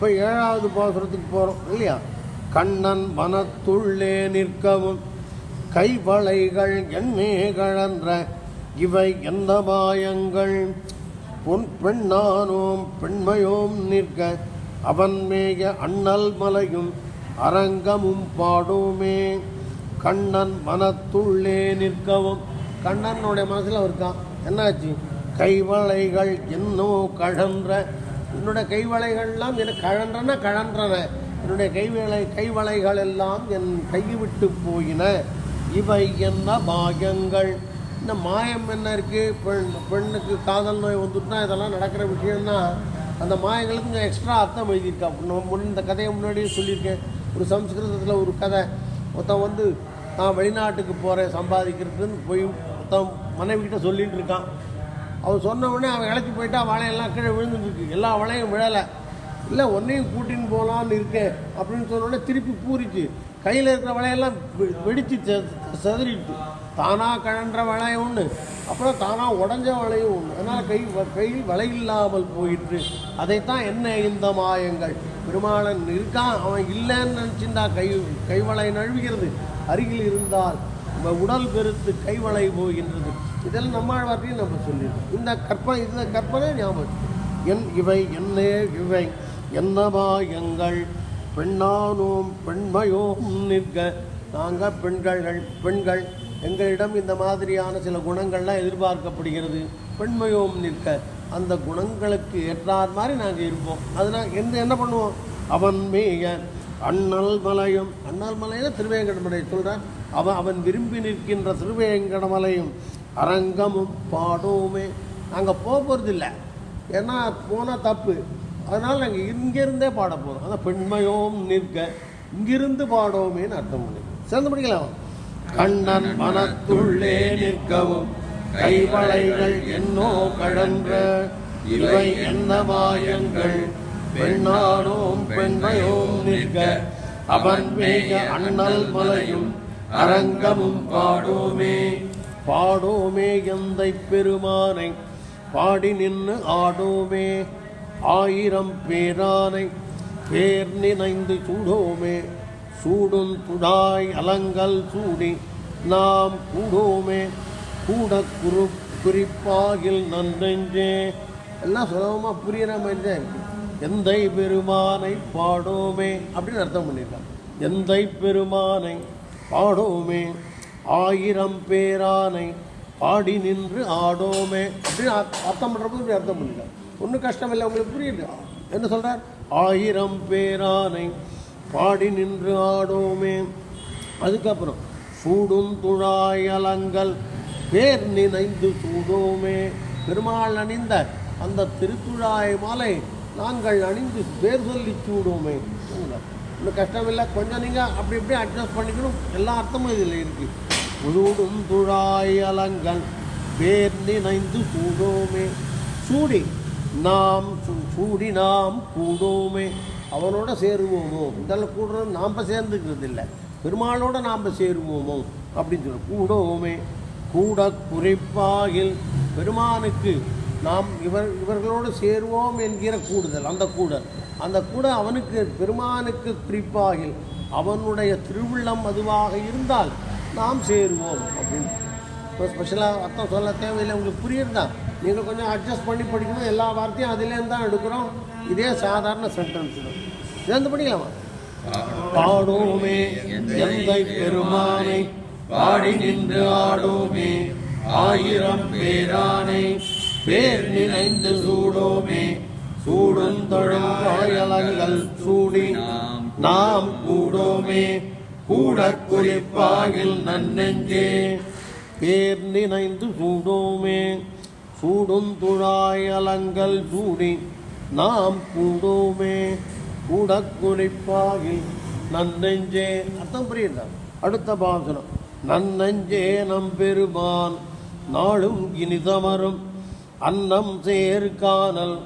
இப்போ ஏழாவது பாசுரத்துக்கு போகிறோம் இல்லையா? கண்ணன் மனத்துள்ளே நிற்கவும் கைவளைகள் எண்ணே கழன்ற இவை எந்த மாயங்கள்? பொன் பெண்ணானோம் பெண்மையோம் நிற்க அவன் மேய அண்ணல் மலையும் அரங்கமும் பாடுமே. கண்ணன் மனத்துள்ளே நிற்கவும் கண்ணனுடைய மனசில் இருக்கான் என்னாச்சு? கைவளைகள் என்னோ கழன்ற என்னுடைய கைவளைகள்லாம் எனக்கு கழன்றன கழன்றன. என்னுடைய கைவளை கைவளைகள் எல்லாம் என் கைவிட்டு போயின. இவை என்ன பாகங்கள் இந்த மாயம் என்ன இருக்குது பெண் பெண்ணுக்கு காதல் நோய் வந்துட்டுனா இதெல்லாம் நடக்கிற விஷயம்னா அந்த மாயங்களுக்கு கொஞ்சம் எக்ஸ்ட்ரா அர்த்தம் எழுதியிருக்கா முன் இந்த கதையை முன்னாடியே சொல்லியிருக்கேன். ஒரு சம்ஸ்கிருதத்தில் ஒரு கதை. ஒருத்தன் வந்து நான் வெளிநாட்டுக்கு போகிறேன் சம்பாதிக்கிறதுன்னு போய் ஒருத்தன் மனைவிக்கிட்ட சொல்லிகிட்டு இருக்கான். அவன் சொன்ன உடனே அவன் இழைச்சி போயிட்டா வலையெல்லாம் கீழே விழுந்துருக்கு எல்லா வலையும் விழலை. இல்லை ஒன்றையும் கூட்டின்னு போகலான்னு இருக்கேன் அப்படின்னு சொன்ன உடனே திருப்பி பூரிச்சு. கையில் இருக்கிற வலையெல்லாம் வெடித்து செதறிட்டு தானாக கழன்ற வளையம் ஒன்று அப்புறம் தானாக உடஞ்ச வளையும் ஒன்று அதனால் கை வ- கையில் வலை இல்லாமல் போயிட்டு அதைத்தான் என்ன இந்த மாயங்கள்? பெருமாளன் இருக்கான் அவன் இல்லைன்னு நினச்சிருந்தா கை கைவளை நழுவுகிறது. அருகில் இருந்தால் உடல் பெருத்து கைவளை போகின்றது. இதெல்லாம் நம்மாழ்வார்த்தையும் நம்ம சொல்லிடுறோம். இந்த கற்பனை இந்த கற்பனை ஞாபகம் என் இவை என்னே இவை என்னமாயங்கள் பெண்ணானோம் பெண்மையோம் நிற்க. நாங்கள் பெண்கள் பெண்கள். எங்களிடம் இந்த மாதிரியான சில குணங்கள்லாம் எதிர்பார்க்கப்படுகிறது. பெண்மையோம் நிற்க. அந்த குணங்களுக்கு ஏற்றார் மாதிரி நாங்கள் இருப்போம். அதனால் எந்த என்ன பண்ணுவோம்? அவன் மேய அண்ணல் மலையும் அண்ணல் மலையில் திருவேங்கடமலை சொல்கிறான் அவன் அவன் விரும்பி நிற்கின்ற திருவேங்கடமலையும் அரங்கமும் பாடோமே நாங்கள் போக போகிறதில்ல ஏன்னா போனால் தப்பு. அதனால் நாங்கள் இங்கேருந்தே பாட போகிறோம் அதான் பெண்மையோம் நிற்க இங்கிருந்து பாடுவோமேன்னு அர்த்தம் பண்ணி சேர்ந்து படிக்கலாம் கண்ணன் மனத்துள்ளே நிற்கவும் கைவளைகள் என்னோ கடன்ற இவை என்ன மாயங்கள் பெண்ணானோம் பெண்மையோம் நிற்க அவன் மேய அண்ணல் மலையும் அரங்கமும் பாடோமே. பாடோமே எந்தை பெருமானை பாடி நின்று ஆடோமே. ஆயிரம் பேரானை பேர் நினைந்து சூடோமே. சூடும் துடாய் அலங்கல் சூடி நாம் கூடோமே. கூட குரு குறிப்பாகில் நன்றெஞ்சே. எல்லாம் சுலபமாக புரியிற மாதிரி தான் இருக்கு எந்தை பெருமானை பாடோமே அப்படின்னு அர்த்தம் பண்ணியிருக்கான் எந்தை பெருமானை பாடோமே ஆயிரம் பேரானை பாடி நின்று ஆடோமே அப்படின்னு அர்த்த- அர்த்தம் பண்ணுறப்போ இப்படி அர்த்தம் பண்ணிருக்கான் ஒன்றும் கஷ்டம் இல்லை உங்களுக்கு புரியுது? என்ன சொல்கிறார் ஆயிரம் பேரானை பாடி நின்று ஆடோமே அதுக்கப்புறம் சூடும் துழாயலங்கள் பேர் நினைந்து சூடோமே பெருமாள் அணிந்த அந்த திருத்துழாய் மாலை நாங்கள் அணிந்து பேர் சொல்லி சூடுவோமே. இன்னும் கஷ்டமில்லை. கொஞ்சம் நீங்கள் அப்படி இப்படி அட்ஜஸ்ட் பண்ணிக்கணும். எல்லா அர்த்தமும் இதில் இருக்குது உழுடும் துழாய் அலங்கள் பேர் நினைந்து சூடோமே சூடி நாம் சூடி நாம் கூடோமே அவனோட சேருவோமோ? இதெல்லாம் கூடுறது நாம் சேர்ந்துக்கிறது இல்லை பெருமாளோட நாம் சேருவோமோ? அப்படின்னு சொல்லி கூடோமே கூட குறிப்பாகில் பெருமானுக்கு நாம் இவர் இவர்களோடு சேருவோம் என்கிற கூடுதல் அந்த கூடல். அந்த கூட அவனுக்கு பெருமானுக்கு குறிப்பாகில் அவனுடைய திருவுள்ளம் அதுவாக இருந்தால் நாம் சேருவோம் அப்படின்னு. இப்போ ஸ்பெஷலாக அர்த்தம் சொல்ல தேவையில்லை உங்களுக்கு புரியுதுதான் நீங்கள் கொஞ்சம் அட்ஜஸ்ட் பண்ணி படிக்கணும் எல்லா வார்த்தையும் அதுலேருந்து தான் எடுக்கிறோம். இதே சாதாரண சென்டென்ஸ் தான். சேர்ந்து படிக்கலாமா? பாடோமே எந்தை பெருமானை பாடி நின்று ஆடோமே ஆயிரம் பேரானை பேர் நினைந்து சூடோமே சூடும் தொழும் வாயலங்கள் சூடி நாம் கூடோமே கூட குறிப்பாகில் நன்னெஞ்சே. பேர் நினைந்து சூடோமே சூடும் துழாய் அலங்கல் சூடி நாம் கூடோமே கூட குறிப்பாகில் நன்னெஞ்சே. அர்த்தம் புரியுதா? அடுத்த பாசனம். நன்னெஞ்சே நம்பெருமான் நாளும் இனிதமரும். அன்னம் சேர்கானல்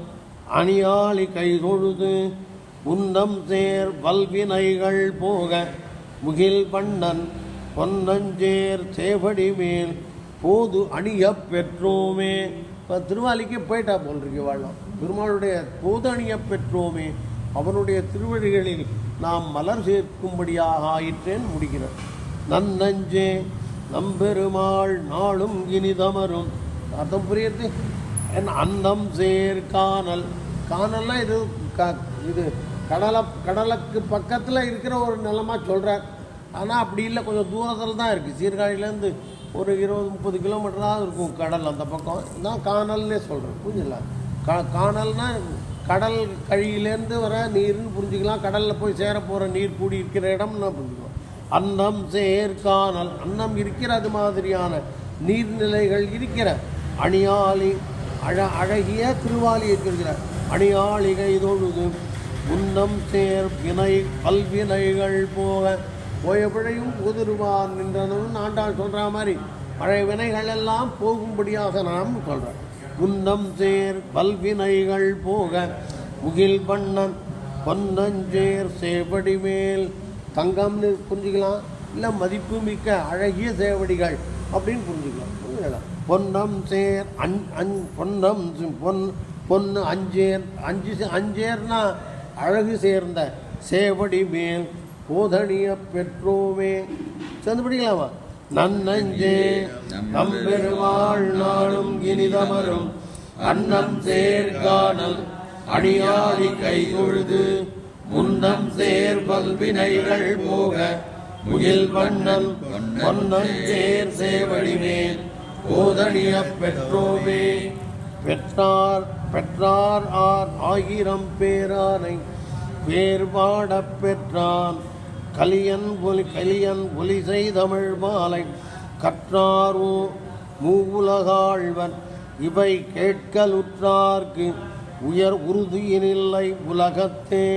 அணியாளி கைதொழுது உன்னம் சேர் வல்வினைகள் போக முகில் பண்ணன் பொன்னஞ்சேர் சேவடி மேல் போது அணியப் பெற்றோமே. இப்போ திருவாலிக்கு போயிட்டா போல் இருக்கு வாழும் பெருமாளுடைய போது அணியப் பெற்றோமே. அவனுடைய திருவடிகளில் நாம் மலர் சேர்க்கும்படியாக ஆயிற்றேன் முடிக்கிறார் நன்னஞ்சே நம்பெருமாள் நாளும் இனிதமரும். அர்த்தம் புரியுது? அந்தம் சேர் காணல். காணல்னா இது க இது கடலை கடலுக்கு பக்கத்தில் இருக்கிற ஒரு நிலமாக சொல்கிறார் ஆனால் அப்படி இல்லை கொஞ்சம் தூரத்தில் தான் இருக்குது சீர்காழியிலேருந்து ஒரு இருபது முப்பது கிலோமீட்டராக இருக்கும் கடல் அந்த பக்கம். தான் காணல்னே சொல்கிறேன் புரிஞ்சுங்களா? கா காணல்னா கடல் கழியிலேருந்து வர நீர்னு புரிஞ்சுக்கலாம். கடலில் போய் சேர போகிற நீர் கூடி இருக்கிற இடம்னு புரிஞ்சுக்கலாம். அன்னம் சேர் காணல். அன்னம் இருக்கிற அது மாதிரியான நீர்நிலைகள் இருக்கிற அணியாளி அழ அழகிய திருவாலியை சொல்கிறார் அணியாளிகை தொழுது முன்னம் சேர் வினை கல்வினைகள் போக போய பிழையும் புதிருவான் நின்றனும் ஆண்டாள் சொல்கிற மாதிரி பழைய வினைகள் எல்லாம் போகும்படியாக நாம் சொல்கிறேன் முன்னம் சேர் பல்வினைகள் போக முகில் பண்ணன் பொன்னஞ்சேர் சேவடி மேல் தங்கம்னு புரிஞ்சுக்கலாம்? இல்லை மதிப்பு மிக்க அழகிய சேவடிகள் அப்படின்னு புரிஞ்சுக்கலாம். புரிஞ்சுக்கலாம் பொன்னம் சேர் அன் அன் பொன்னம் பொன் பொன்னு அஞ்சேர் அஞ்சு அஞ்சேர்னா அழகு சேர்ந்த சேவடி மேல் போதணிய பெற்றோமே. சேர்ந்து படிக்கலாமா? நன்னஞ்சே நம்பெருமாள் நாளும் இனிதமரும். அன்னம் சேர் காணல் கை தொழுது. முன்னம் சேர் பல்வினைகள் போக முகில் வண்ணன் பொன்னன் சேவடிமேல் சேவடி பெற்றோவே பெற்றார் பெற்றார் ஆர் ஆயிரம் பேரானை வேறுபாடப் பெற்றான். கலியன் ஒலி கலியன் ஒலி செய்தமிழ் மாலை கற்றாரோ மூவுலகாழ்வன். இவை கேட்கலுற்றார்க்கு உயர் உறுதியினில்லை உலகத்தே.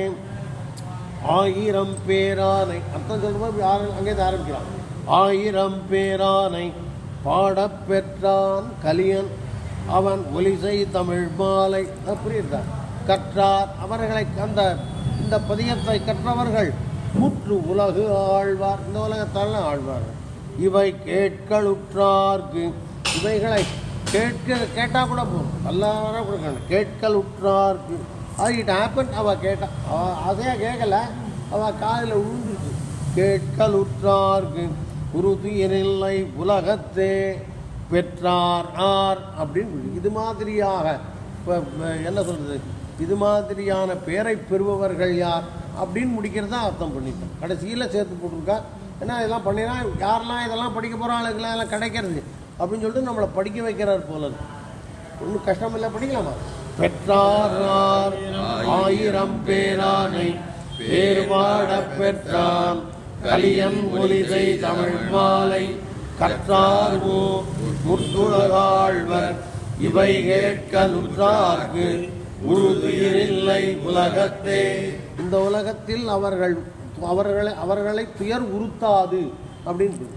ஆயிரம் பேரானை அர்த்தம் சொல்லும்போது அங்கே ஆரம்பிக்கிறான் ஆயிரம் பேரானை பாடப் பெற்றான் கலியன். அவன் ஒலிசை தமிழ் மாலை. அது புரியுதா கற்றார். அவர்களை அந்த இந்த பதியத்தை கற்றவர்கள் முற்று உலகு ஆழ்வார். இந்த உலகத்தால் ஆழ்வார். இவை கேட்களுற்றார்க்கு இவைகளை கேட்க கேட்டால் கூட போதும். எல்லாரும் கொடுக்கணும் கேட்கல் உற்றார்க்கு அது இட் ஹேப்பன் அவள் கேட்டா அவள் அதையாக கேட்கல. அவள் காதில் விழுந்துச்சு கேட்கல் உற்றார்க்கு உலகத்தே பெற்றார் ஆர் அப்படின்னு இது மாதிரியாக இப்போ என்ன சொல்கிறது இது மாதிரியான பேரை பெறுபவர்கள் யார் அப்படின்னு முடிக்கிறது தான் அர்த்தம் பண்ணிட்டேன் கடைசியில் சேர்த்து போட்டிருக்கா. ஏன்னா இதெல்லாம் பண்ணினா யாரெல்லாம் இதெல்லாம் படிக்க போகிற போகிறாங்களுக்கெல்லாம் எல்லாம் கிடைக்கிறது அப்படின்னு சொல்லிட்டு நம்மளை படிக்க வைக்கிறார் போல ஒன்றும் கஷ்டம் இல்லை படிக்கலாமா? பெற்றார் ஆயிரம் பேரானை வேறுபாட பெற்றான் கலியன் ஒலிசை தமிழ் மாலை கற்றார்வோ முற்றுலகாழ்வர் இவை கேட்க நுற்றார்க்கு உறுதியில்லை உலகத்தே. இந்த உலகத்தில் அவர்கள் அவர்களை அவர்களை துயர் உறுத்தாது அப்படின்னு